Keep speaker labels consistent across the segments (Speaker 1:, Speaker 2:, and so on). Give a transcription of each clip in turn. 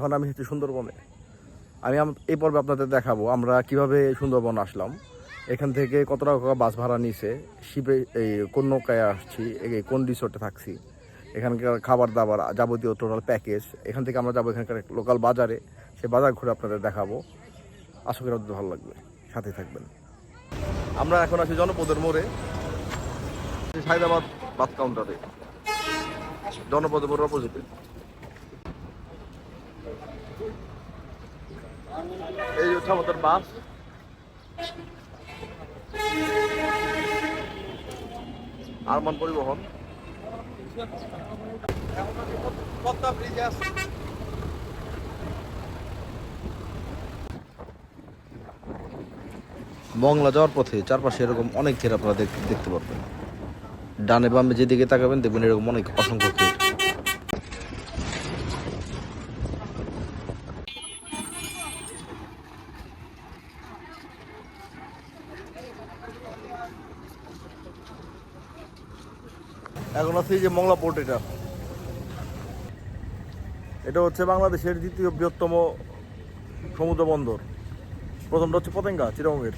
Speaker 1: এখন আমি হচ্ছে সুন্দরবনে। আমি এই পর্বে আপনাদের দেখাবো আমরা কীভাবে সুন্দরবন আসলাম। এখান থেকে কত টাকা বাস ভাড়া নিছে শিবে এই কোন নৌকায় আসছি কোন রিসোর্টে থাকছি, এখানকার খাবার দাবার যাবতীয় টোটাল প্যাকেজ এখান থেকে আমরা যাব এখানকার লোকাল বাজারে, সে বাজার ঘুরে আপনাদের দেখাবো। আশা করি আপনাদের ভালো লাগবে। সাথে থাকবেন। আমরা এখন আছি জনপদের মোড়ে। হায়দ্রাবাদ বাস কাউন্টারে জনপদের মোড়ের অপোজিটে এই হচ্ছে আমাদের বাস। আরমান পরিবহন। মংলা যাওয়ার পথে চারপাশে এরকম অনেক ঘের আপনারা দেখতে পারবেন। ডানে বামে যেদিকে তাকাবেন দেখবেন এরকম অনেক অসংখ্য আছে এই যে মংলা পোর্ট এটা। এটা হচ্ছে বাংলাদেশের দ্বিতীয় বৃহত্তম সমুদ্র বন্দর। প্রথমটা হচ্ছে পতেঙ্গা চিরঙ্গের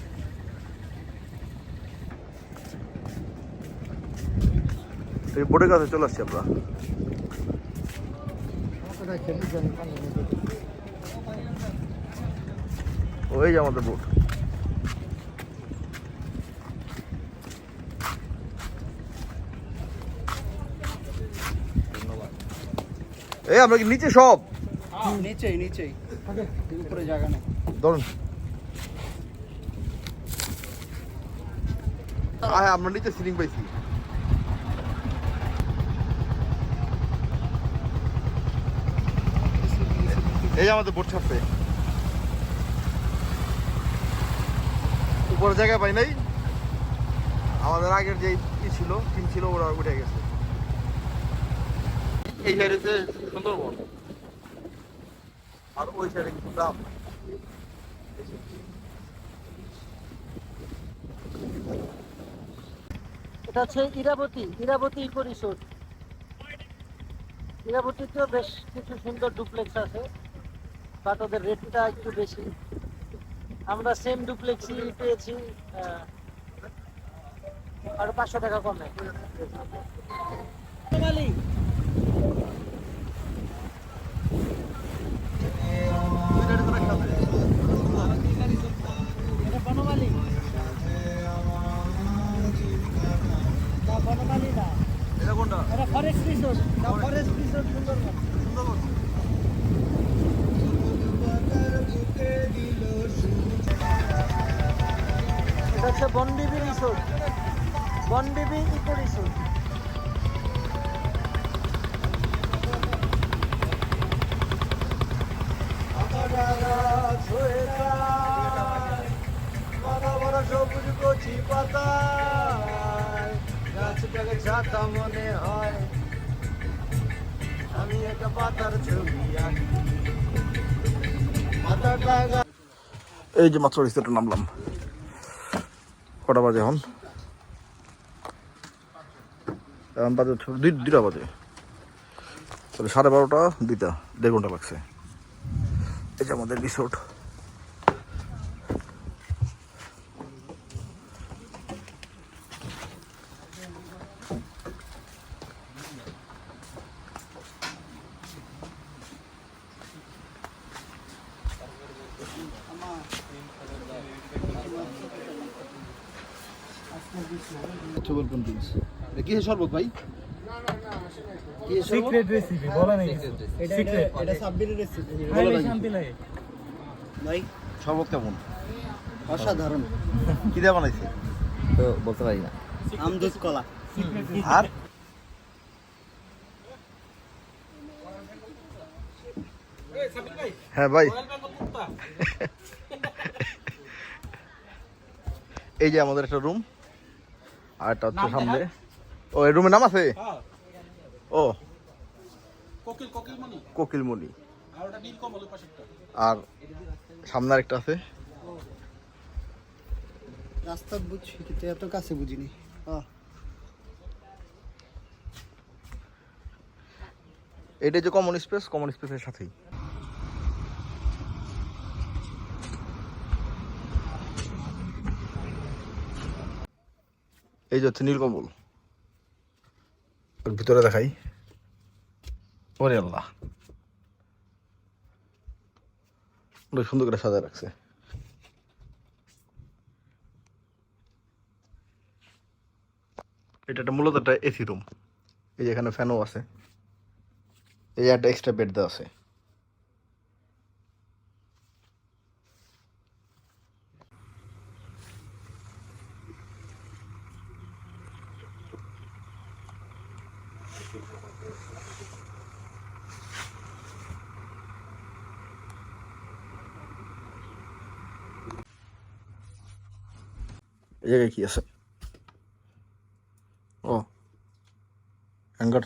Speaker 1: এই বোটের কাছে চলে আসছি আমরা। ওই যে আমাদের বোট এই আমরা কি নিচে সব?
Speaker 2: নিচেই নিচেই। উপরে জায়গা নেই।
Speaker 1: ধরুন। আয় আমরা নিচে সিলিং পাইছি। এই আমাদের বোট ছাড়ছে উপরে জায়গা পাই নাই। আমাদের আগের যে ই ছিল টিম ছিল ওরা উঠে গেছে। এই সাইডে হচ্ছে সুন্দরবন, আর ওই সাইডে
Speaker 2: এটা হচ্ছে ইরাবতী ইরাবতী ইকো রিসোর্ট ইরাবতীতেও বেশ কিছু সুন্দর ডুপ্লেক্স আছে বাট ওদের রেটটা একটু বেশি। আমরা সেম ডুপ্লেক্সই পেয়েছি আরও পাঁচশো টাকা কমে। বনমালী না
Speaker 1: এটা কোনটা?
Speaker 2: এটা ফরেস্ট রিসোর্ট না ফরেস্ট রিসোর্ট সুন্দরবন।
Speaker 1: সুন্দরবন।
Speaker 2: এটা হচ্ছে বনডিবি রিসোর্ট ইকো রিসোর্ট
Speaker 3: সবুজ কচি পাতায় মনে হয় আমি একটা পাতার ছবি
Speaker 1: এই যে মাত্র রিসোর্টে নামলাম। কটা বাজে এখন? এখন বাজে দুইটা বাজে। তাহলে সাড়ে বারোটা, দুইটা, দেড় ঘণ্টা লাগছে। এই যে আমাদের রিসোর্ট
Speaker 3: কিসের শরবত ভাই?
Speaker 4: সিক্রেট রেসিপি বলা নেই সিক্রেট
Speaker 2: এটা সাব্বিরের রেসিপি
Speaker 4: খাইলে শান্তি লাগে।
Speaker 2: ভাই
Speaker 1: শরবত কেমন?
Speaker 2: অসাধারণ।
Speaker 1: কি দিয়ে বানাইছে?
Speaker 5: তো বলতে পারি না।
Speaker 2: আম কলা।
Speaker 1: আর? হ্যাঁ ভাই। এই যে আমাদের একটা রুম। আর একটা হচ্ছে সামনে। ও এই রুমের নাম আছে? ও। কোকিলমণি। আর সামনে আরেকটা আছে।
Speaker 2: রাস্তা বুঝছি কিন্তু এত কাছে বুঝিনি।
Speaker 1: এটা যে কমন স্পেস কমন স্পেসের সাথেই। এই যে হচ্ছে নীলকমল ওর ভিতরে দেখাই। ওরে আল্লাহ। অনেক সুন্দর করে সাজায় রাখছে। এটা একটা মূলত একটা এসি রুম। এই যে এখানে ফ্যানও আছে। এই একটা এক্সট্রা বেড দেওয়া আছে। জায়গায় কি আছে? ও হ্যাঙ্গার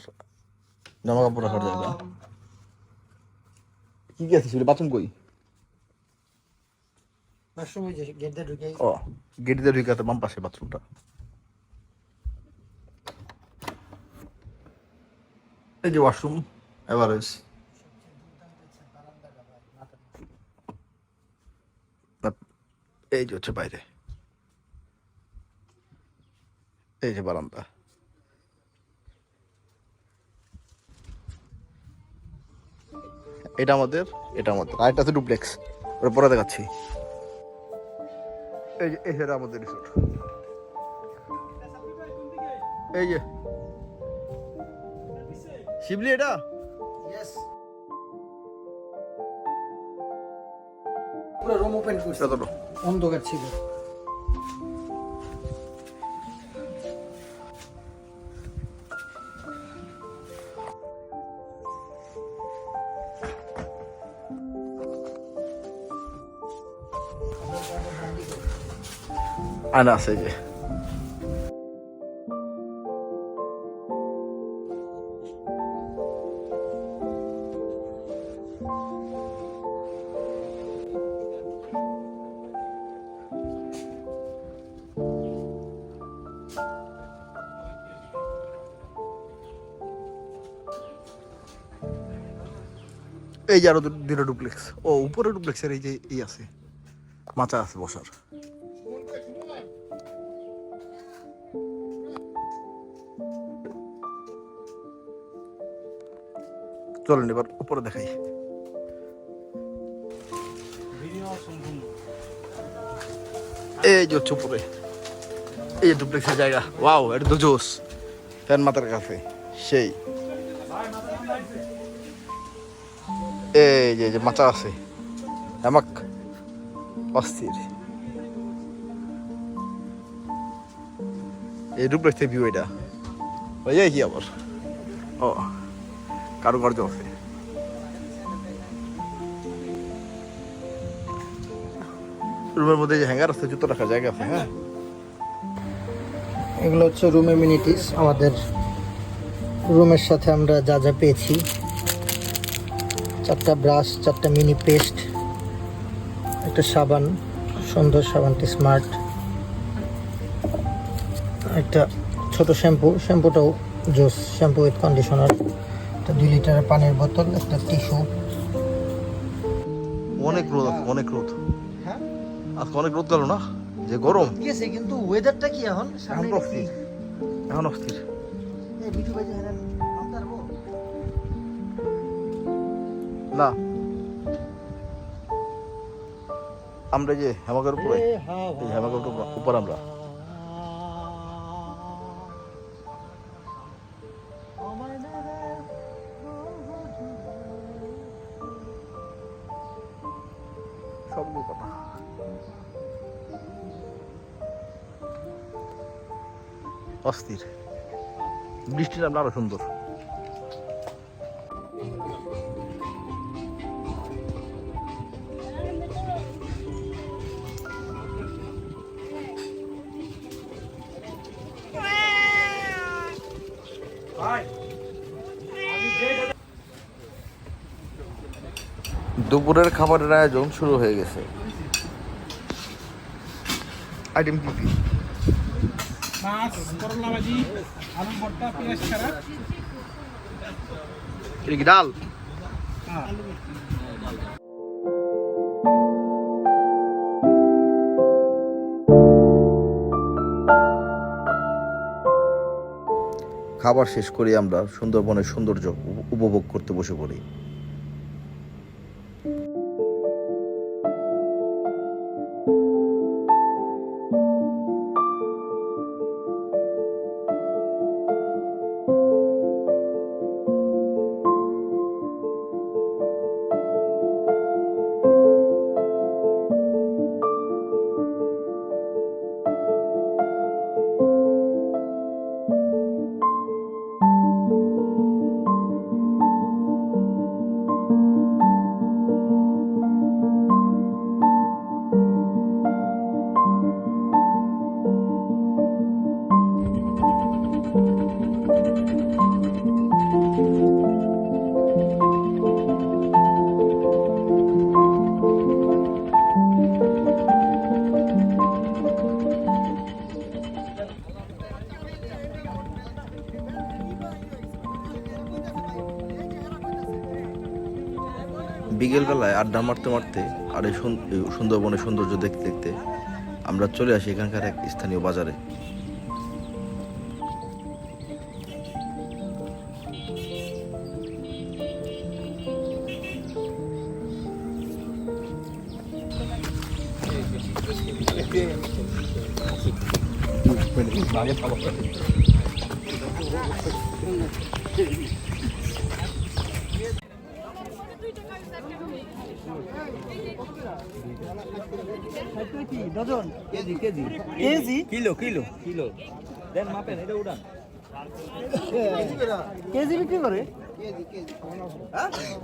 Speaker 1: জামা কাপড় রাখার জায়গা। কি কি আছে বাথরুম কই?
Speaker 6: ওয়াশরুম ওই যে গেট দিয়ে ঢুকে
Speaker 1: ও গেট দিয়ে ঢুকে বাম পাশে বাথরুমটা। এই যে ওয়াশরুম এভারেজ এই যে হচ্ছে বাইরে এই যে বারান্দা এটা আমাদের এটা আমাদের। আর একটা আছে ডুপ্লেক্স ওটা পরে দেখাচ্ছি। এই যে যে আমাদের রিসোর্ট এই যে। শিবলি এটা?
Speaker 6: ইয়েস পুরো রুম ওপেন করছে।
Speaker 1: কতটা
Speaker 6: অন্ধকার ছিল।
Speaker 1: আনা আছে যে। এই যে আরও দুটো ডুপ্লেক্স ও উপরে ডুপ্লেক্সের এই যে এই আছে, মাচা আছে বসার। চলেন এবার উপরে দেখাই। এই যে হচ্ছে উপরে। এই ডুপ্লেক্সের জায়গা। ওয়াও, এটা তো জোস। ফ্যান মাথার কাছে। সেই। এই যে যে আছে। হ্যামাক অস্থির। এই ডুপ্লেক্সের ভিউ এটা। ওই কি আবার? ও কারুকার্য আছে। রুমের মধ্যে যে হ্যাঙ্গার আছে, জুতো রাখার জায়গা আছে হ্যাঁ?
Speaker 6: এগুলো হচ্ছে রুম এমিনিটিস আমাদের রুমের সাথে আমরা যা যা পেয়েছি। চারটা ব্রাশ চারটা মিনি পেস্ট একটা সাবান সুন্দর সাবানটি স্মার্ট একটা ছোট শ্যাম্পু শ্যাম্পুটাও জুস শ্যাম্পু উইথ কন্ডিশনার একটা দুই লিটারের পানির বোতল একটা টিস্যু
Speaker 1: অনেক রোদ আছে অনেক রোদ।
Speaker 6: হ্যাঁ?
Speaker 1: আজকে অনেক রোদ গেল না? যে গরম।
Speaker 6: গেছে কিন্তু ওয়েদারটা কি এখন?
Speaker 1: এখন অস্থির। এখন অস্থির।
Speaker 6: এই ভাই
Speaker 1: না। আমরা যে হেমাকের উপরে এই হেমাকের উপর- আমরা। কথা। অস্থির। বৃষ্টি নামলে আরও সুন্দর। দুপুরের খাবারের আয়োজন শুরু হয়ে গেছে। আইটেম কি কি?
Speaker 4: মাছ করলা ভাজি আলু ভর্তা পেঁয়াজ ছাড়া।
Speaker 1: এটা কি ডাল?
Speaker 4: হ্যাঁ।
Speaker 1: খাবার শেষ করে আমরা সুন্দরবনের সৌন্দর্য উপভোগ করতে বসে পড়ি। বিকেলবেলায় আড্ডা মারতে মারতে আর এই সুন্দরবনের সৌন্দর্য দেখতে দেখতে আমরা চলে আসি এখানকার এক স্থানীয় বাজারে।
Speaker 3: Kg kg
Speaker 2: kg.
Speaker 3: Kilo kilo kilo. দেন মাপেন এটা উড়ান
Speaker 2: কেজি বিক্রি করে?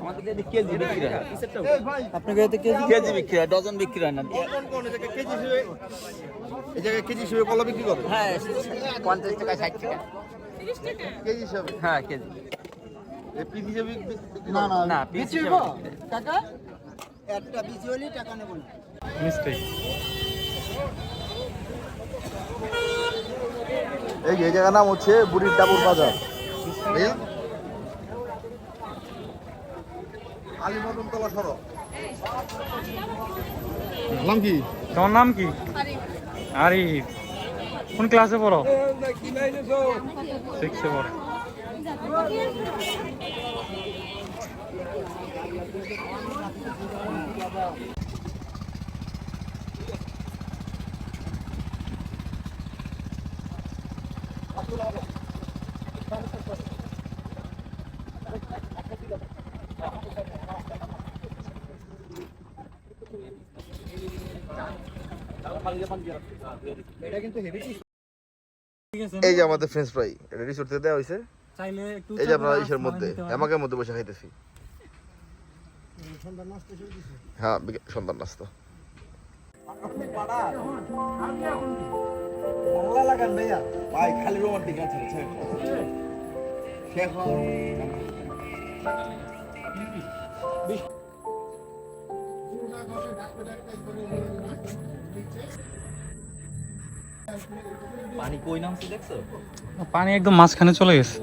Speaker 3: আমাদের এদিকে কেজি বিক্রি
Speaker 2: আপনাকে কেজি
Speaker 3: কেজি বিক্রি ডজন বিক্রি হয় না।
Speaker 1: এই জায়গায় কেজি হিসেবে কলা বিক্রি করে?
Speaker 3: হ্যাঁ পঞ্চাশ টাকা ষাট টাকা।
Speaker 1: কেজি হিসাবে?
Speaker 3: হ্যাঁ কেজি।
Speaker 2: না না
Speaker 3: না,
Speaker 2: একটা হলেই টাকা নেব না।
Speaker 1: এই যে জায়গার নাম হচ্ছে বুড়ির ডাবুর বাজার। সড়ক। নাম কি?
Speaker 4: তোমার নাম কি? আরিফ। কোন ক্লাসে পড়ো? সিক্সে পড়ো।
Speaker 1: এই যে আমাদের ফ্রেঞ্চ ফ্রাই এটা রিসোর্ট থেকে দেওয়া হয়েছে এই যে আমরা ইসের মধ্যে আমাকে মধ্যে বসে খাইতেছি। হ্যাঁ সন্ধ্যার নাস্তা।
Speaker 3: বাংলা লাগান ভাইয়া। ভাই খালি রোমান্টিক আছে পানি কই নামছে দেখছ?
Speaker 4: পানি একদম মাঝখানে চলে গেছে।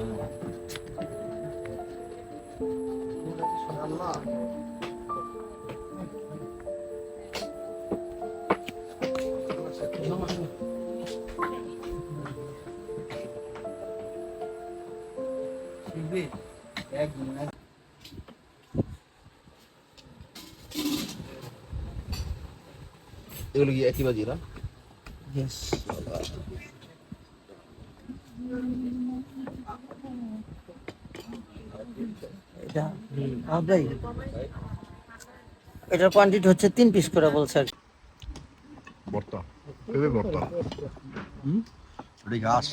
Speaker 1: একই বাজি না
Speaker 2: এটা ভাই এটার কোয়ান্টিটি হচ্ছে তিন পিস করে বলছে আর কি।
Speaker 1: ভর্তা। পেঁপে ভর্তা। এটি ঘাস?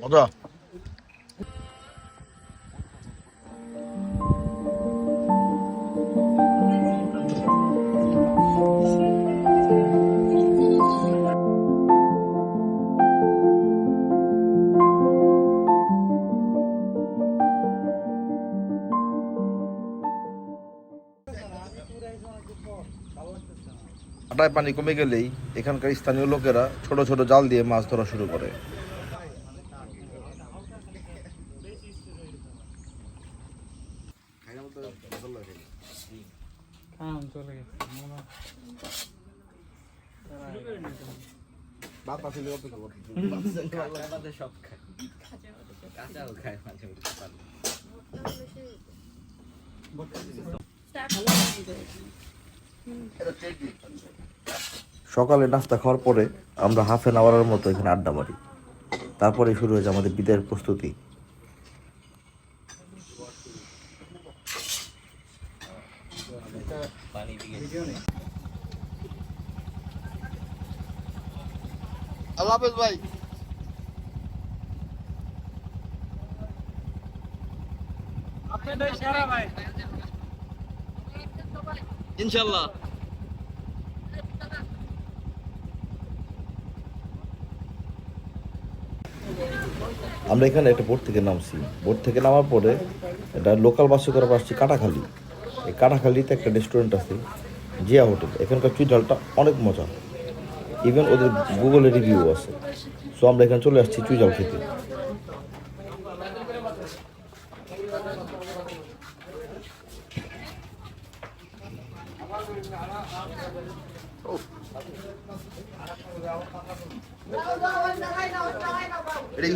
Speaker 1: মজা। কাটায় পানি কমে গেলেই এখানকার স্থানীয় লোকেরা ছোট ছোট জাল দিয়ে মাছ ধরা শুরু করে। সকালে নাস্তা খাওয়ার পরে আমরা হাফ অ্যান আওয়ারের মতো এখানে আড্ডা মারি। তারপরে শুরু হয়েছে আমাদের বিদায়ের প্রস্তুতি। আল্লাহ হাফেজ ভাই।
Speaker 2: সারা ভাই।
Speaker 3: ইনশাল্লাহ
Speaker 1: আমরা এখানে একটা বোট থেকে নামছি। বোট থেকে নামার পরে এটা লোকাল বাসে করে আসছি কাটাখালি। এই কাটাখালিতে একটা রেস্টুরেন্ট আছে, জিয়া হোটেল। এখানকার চুইঝালটা অনেক মজা। ইভেন ওদের গুগলে রিভিউ আছে। সো আমরা এখানে চলে আসছি চুইঝাল খেতে। এটা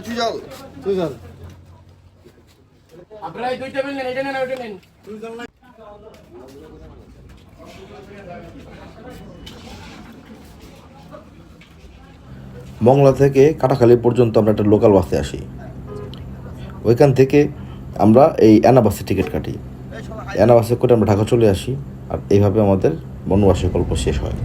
Speaker 1: মংলা থেকে কাটাখালি পর্যন্ত আমরা একটা লোকাল বাসে আসি। ওইখান থেকে আমরা এই অ্যানা বাসে টিকিট কাটি। অ্যানা বাসে করে আমরা ঢাকা চলে আসি আর এইভাবে আমাদের বনবাসী গল্প শেষ হয়।